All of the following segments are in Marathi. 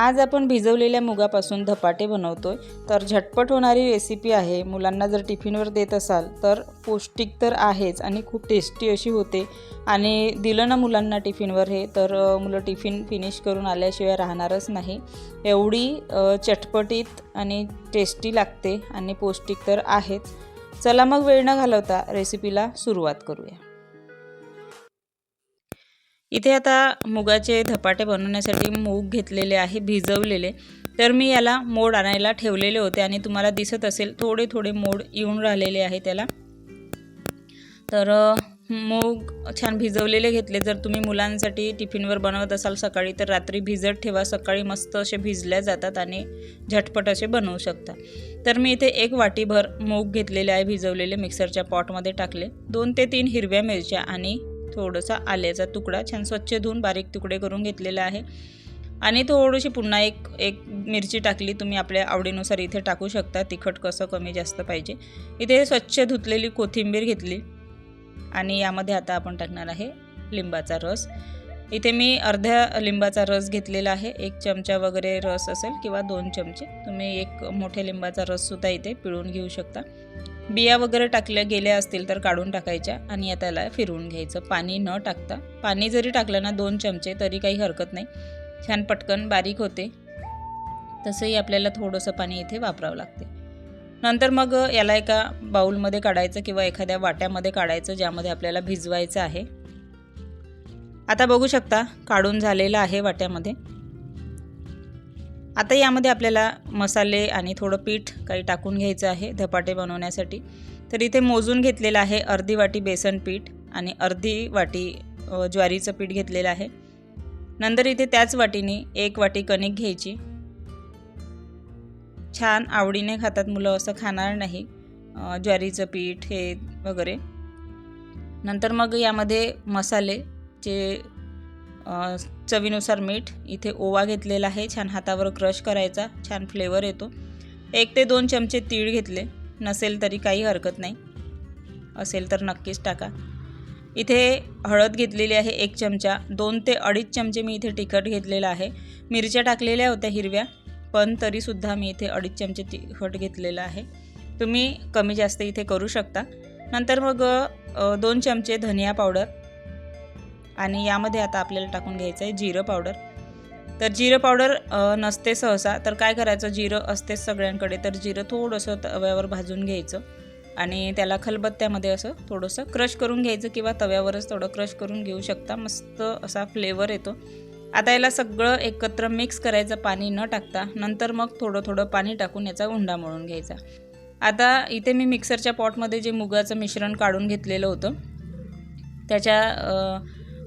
आज आपण भिजवलेल्या मुगापासून धपाटे बनवतोय. तर झटपट होणारी रेसिपी आहे. मुलांना जर टिफिनवर देत असाल तर पौष्टिक तर आहेच आणि खूप टेस्टी अशी होते. आणि दिलं ना मुलांना टिफिनवर हे तर मुलं टिफिन फिनिश करून आल्याशिवाय राहणारच नाही. एवढी चटपटीत आणि टेस्टी लागते आणि पौष्टिक तर आहेच. चला मग वेळ न घालवता रेसिपीला सुरुवात करूया. इथे आता मुगाचे धपाटे बनवण्यासाठी मूग घेतलेले आहे भिजवलेले. तर मी याला मोड आणायला ठेवलेले होते आणि तुम्हाला दिसत असेल थोडे थोडे मोड येऊन राहिलेले आहे त्याला. तर मूग छान भिजवलेले घेतले. जर तुम्ही मुलांसाठी टिफिनवर बनवत असाल सकाळी तर रात्री भिजत ठेवा. सकाळी मस्त असे भिजल्या जातात आणि झटपट असे बनवू शकता. तर मी इथे एक वाटीभर मूग घेतलेले आहे भिजवलेले मिक्सरच्या पॉटमध्ये टाकले. दोन ते तीन हिरव्या मिरच्या आणि थोडासा आल्याचा तुकडा छान स्वच्छ धुवून बारीक तुकडे करून घेतलेला आहे. आणि थोडीशी पुन्हा एक एक मिरची टाकली तुम्ही आपल्या आवडीनुसार इथे टाकू शकता. तिखट कसं कमी जास्त पाहिजे. इथे स्वच्छ धुतलेली कोथिंबीर घेतली. आणि यामध्ये आता आपण टाकणार आहे लिंबाचा रस. इथे मी अर्ध्या लिंबाचा रस घेतलेला आहे. एक चमचा वगैरे रस असेल किंवा दोन चमचे. तुम्ही एक मोठ्या लिंबाचा रससुद्धा इथे पिळून घेऊ शकता. बिया वगैरे टाकल्या गेल्या असतील तर काढून टाकायच्या आणि त्याला फिरवून घ्यायचं. पाणी न टाकता. पाणी जरी टाकलं ना दोन चमचे तरी काही हरकत नाही. छान पटकन बारीक होते. तसंही आपल्याला थोडंसं पाणी इथे वापरावं लागते. नंतर मग याला एका बाऊलमध्ये काढायचं किंवा एखाद्या वाट्यामध्ये काढायचं ज्यामध्ये आपल्याला भिजवायचं आहे. आता बघू शकता काढून झालेलं आहे वाट्यामध्ये. आता यामध्ये आपल्याला मसाले आणि थोडं पीठ काही टाकून घ्यायचं आहे धपाटे बनवण्यासाठी. तर इथे मोजून घेतलेलं आहे अर्धी वाटी बेसन पीठ आणि अर्धी वाटी ज्वारीचं पीठ घेतलेलं आहे. नंतर इथे त्याच वाटीने एक वाटी कणिक घ्यायची. छान आवडीने खातात मुलं असं खाणार नाही ज्वारीचं पीठ हे वगैरे. नंतर मग यामध्ये मसाले जे चवीनुसार मीठ. इथे ओवा घेतलेला आहे. छान हातावर क्रश करायचा. छान फ्लेवर येतो. एक ते दोन चमचे तीळ घेतले. नसेल तरी काही हरकत नाही. असेल तर नक्कीच टाका. इथे हळद घेतलेली आहे एक चमचा. दोन ते अडीच चमचे मी इथे तिखट घेतलेलं आहे. मिरच्या टाकलेल्या होत्या हिरव्या पण तरीसुद्धा मी इथे अडीच चमचे तिखट घेतलेलं आहे. तुम्ही कमी जास्त इथे करू शकता. नंतर मग दोन चमचे धनिया पावडर. आणि यामध्ये आता आपल्याला टाकून घ्यायचं आहे जिरं पावडर. तर जिरं पावडर नसते सहसा तर काय करायचं? जिरं असतेच सगळ्यांकडे तर जिरं थोडंसं तव्यावर भाजून घ्यायचं. आणि त्याला खलबत्त्यामध्ये असं थोडंसं क्रश करून घ्यायचं किंवा तव्यावरच थोडं क्रश करून घेऊ शकता. मस्त असा फ्लेवर येतो. आता याला सगळं एकत्र मिक्स करायचं पाणी न टाकता. नंतर मग थोडं थोडं पाणी टाकून याचा उंडा मळून घ्यायचा. आता इथे मी मिक्सरच्या पॉटमध्ये जे मुगाचं मिश्रण काढून घेतलेलं होतं त्याच्या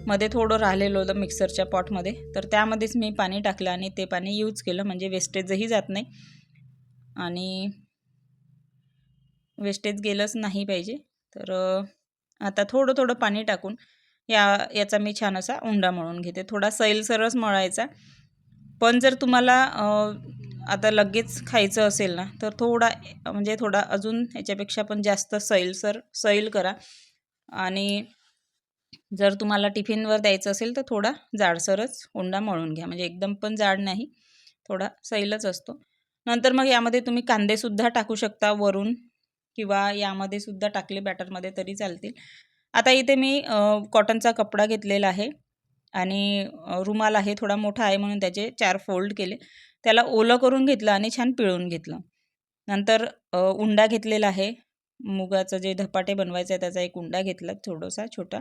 मध्ये थोडं राहिलेलं होतं मिक्सरच्या पॉटमध्ये. तर त्यामध्येच मी पाणी टाकलं आणि ते पाणी यूज केलं म्हणजे वेस्टेजही जात नाही. आणि वेस्टेज गेलंच नाही पाहिजे. तर आता थोडं थोडं पाणी टाकून या याचा मी छान असा उंडा मळून घेते. थोडा सैलसरच मळायचा. पण जर तुम्हाला आता लगेच खायचं असेल ना तर थोडा म्हणजे थोडा अजून याच्यापेक्षा पण जास्त सैलसर सैल करा. आणि जर तुम्हाला टिफिनवर द्यायचं असेल तर थोडा जाडसरच उंडा मळून घ्या. म्हणजे एकदम पण जाड नाही थोडा सैलच असतो. नंतर मग यामध्ये तुम्ही कांदेसुद्धा टाकू शकता वरून किंवा यामध्ये सुद्धा टाकले बॅटरमध्ये तरी चालतील. आता इथे मी कॉटनचा कपडा घेतलेला आहे आणि रुमाल आहे थोडा मोठा आहे म्हणून त्याचे चार फोल्ड केले. त्याला ओलं करून घेतलं आणि छान पिळून घेतलं. नंतर उंडा घेतलेला आहे. मुगाचं जे धपाटे बनवायचं आहे त्याचा एक उंडा घेतला थोडासा छोटा.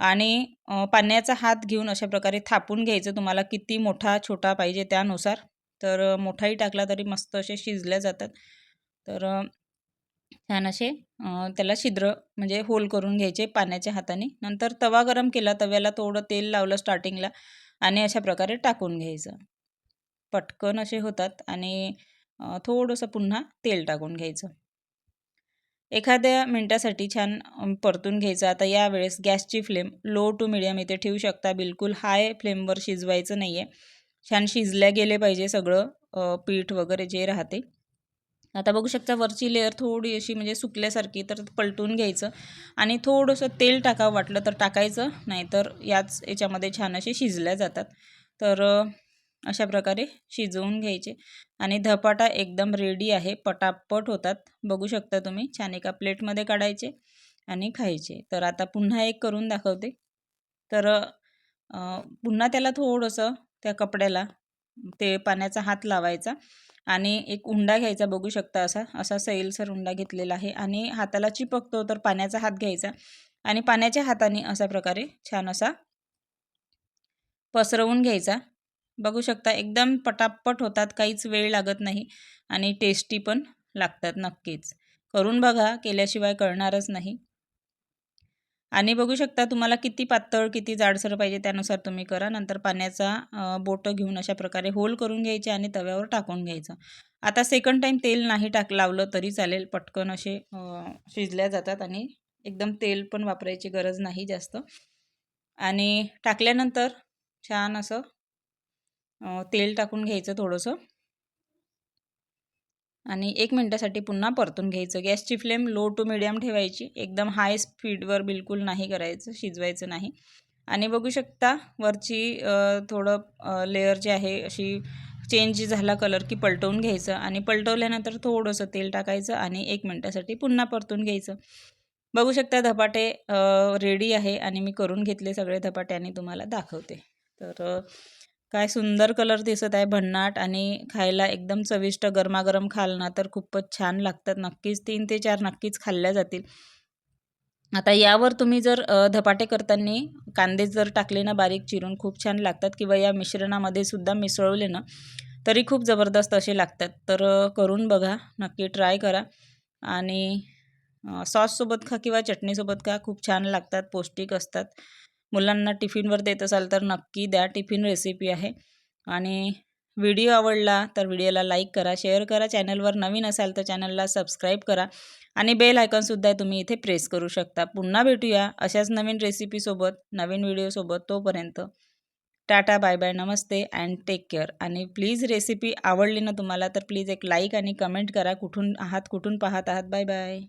आणि पाण्याचा हात घेऊन अशा प्रकारे थापून घ्यायचं. तुम्हाला किती मोठा छोटा पाहिजे त्यानुसार. तर मोठाही टाकला तरी मस्त असे शिजल्या जातात. तर छान असे त्याला छिद्र म्हणजे होल करून घ्यायचे पाण्याच्या हाताने. नंतर तवा गरम केला तव्याला थोडं तेल लावलं स्टार्टिंगला आणि अशा प्रकारे टाकून घ्यायचं. पटकन असे होतात आणि थोडंसं पुन्हा तेल टाकून घ्यायचं. एखाद्या मिनटासाठी छान परतून घ्यायचं. आता यावेळेस गॅसची फ्लेम लो टू मिडियम इथे ठेवू शकता. बिलकुल हाय फ्लेमवर शिजवायचं नाही आहे छान शिजल्या गेले पाहिजे सगळं पीठ वगैरे जे राहते. आता बघू शकता वरची लेअर थोडी अशी म्हणजे सुकल्यासारखी तर पलटून घ्यायचं. आणि थोडंसं तेल टाकावं वाटलं तर टाकायचं नाहीतर याच याच्यामध्ये छान असे शिजल्या जातात. तर अशा प्रकारे शिजवून घ्यायचे. आणि धपाटा एकदम रेडी आहे. पटापट होतात. बघू शकता तुम्ही छान एका प्लेटमध्ये काढायचे आणि खायचे. तर आता पुन्हा एक करून दाखवते. तर पुन्हा त्याला थोडंसं त्या कपड्याला ते पाण्याचा हात लावायचा आणि एक उंडा घ्यायचा. बघू शकता असा असा सैलसर उंडा घेतलेला आहे आणि हाताला चिपकतो तर पाण्याचा हात घ्यायचा आणि पाण्याच्या हाताने अशा प्रकारे छान असा पसरवून घ्यायचा. बघू शकता एकदम पटापट होतात काहीच वेळ लागत नाही आणि टेस्टी पण लागतात नक्कीच. करून बघा केल्याशिवाय कळणारच नाही. आणि बघू शकता तुम्हाला किती पातळ किती जाडसर पाहिजे त्यानुसार तुम्ही करा. नंतर पाण्याचा बोटं घेऊन अशा प्रकारे होल करून घ्यायचे आणि तव्यावर टाकून घ्यायचं. आता सेकंड टाईम तेल नाही टाक लावलं तरी चालेल. पटकन असे शिजल्या जातात आणि एकदम तेल पण वापरायची गरज नाही जास्त. आणि टाकल्यानंतर छान असं तेल टाकून घ्यायचं थोडंसं. आणि एक मिनटासाठी पुन्हा परतून घ्यायचं. गॅसची फ्लेम लो टू मिडियम ठेवायची. एकदम हाय स्पीडवर बिलकुल नाही करायचं शिजवायचं नाही. आणि बघू शकता वरची थोडं लेअर जे आहे अशी चेंज झाला कलर की पलटवून घ्यायचं. आणि पलटवल्यानंतर थोडंसं तेल टाकायचं आणि एक मिनटासाठी पुन्हा परतून घ्यायचं. बघू शकता धपाटे रेडी आहे आणि मी करून घेतले सगळे धपाटे आणि तुम्हाला दाखवते. तर काय सुंदर कलर दिसत आहे भन्नाट आणि खायला एकदम चविष्ट गरमागरम खाल ना तर खूपच छान लागतात. नक्कीच तीन ते चार नक्कीच खाल्ल्या जातील. आता यावर तुम्ही जर धपाटे करताना कांदे जर टाकले ना बारीक चिरून खूप छान लागतात किंवा या मिश्रणामध्ये सुद्धा मिसळवले ना तरी खूप जबरदस्त असे लागतात. तर करून बघा. नक्की ट्राय करा. आणि सॉससोबत खा किंवा चटणीसोबत खा खूप छान लागतात पौष्टिक असतात. मुलांना टिफिनवर देत असाल तर नक्की द्या. टिफिन रेसिपी आहे. आणि व्हिडिओ आवडला तर व्हिडिओला लाईक करा शेअर करा. चॅनलवर नवीन असाल तर चॅनलला सबस्क्राईब करा. आणि बेल आयकॉनसुद्धा तुम्ही इथे प्रेस करू शकता. पुन्हा भेटूया अशाच नवीन रेसिपीसोबत नवीन व्हिडिओसोबत तोपर्यंत. टाटा बाय बाय नमस्ते अँड टेक केअर आणि प्लीज रेसिपी आवडली ना तुम्हाला तर प्लीज एक लाईक आणि कमेंट करा. कुठून आहात कुठून पाहत आहात? Bye bye